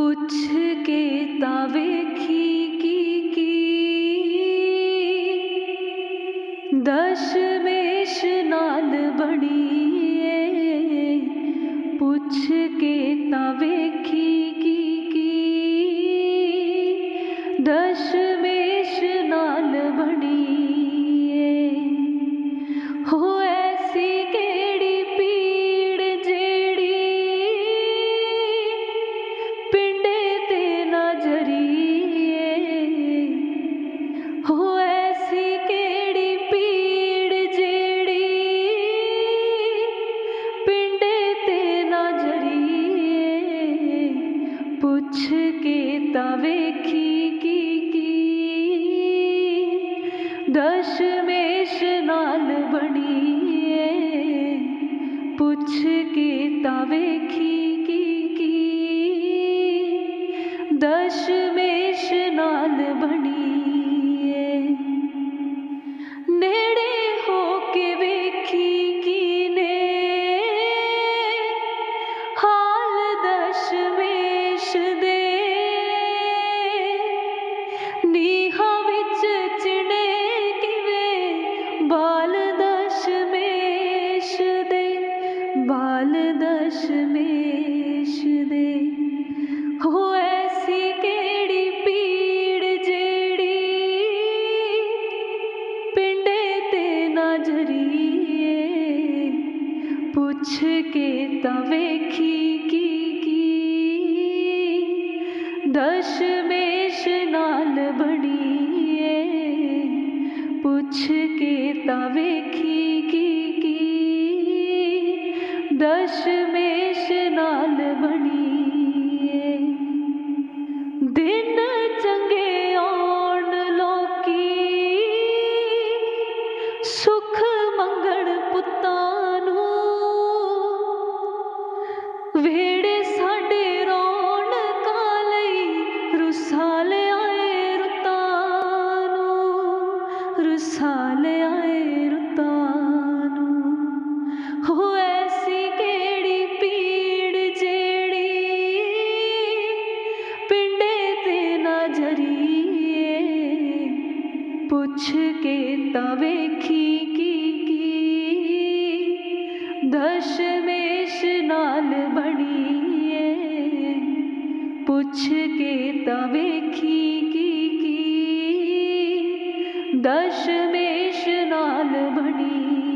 पुछ के तावेखी की। की दश मेष नाद बड़ी पुछ के तावेखी की। की दश नीता वेखी की की। दशमेश नाल बनी पुछ कीता वेखी की की। दश संदेश दे। हो ऐसी केड़ी पीड़ जेड़ी पिंडे ते ना पुछ के तवेखी की की। दश मेष नाल बनी पुछ के तवेखी दशमेश नाल दिन चंगे आन लोकी। सुख मंगण पुतानू। वेड़े पूछ के तवे की। की दशमेश नाल बड़िए पूछ के तवे की। की दशमेश नाल बनी